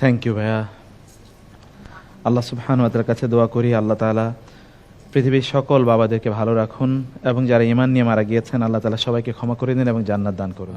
Thank you ভাইয়া। আল্লাহ সুবহানুয়াতের কাছে দোয়া করি আল্লাহ তাআলা পৃথিবীর সকল বাবাদেরকে ভালো রাখুন এবং যারা ইমান নিয়ে মারা গিয়েছেন, আল্লাহ তালা সবাইকে ক্ষমা করে দিন এবং জান্নাত দান করুন।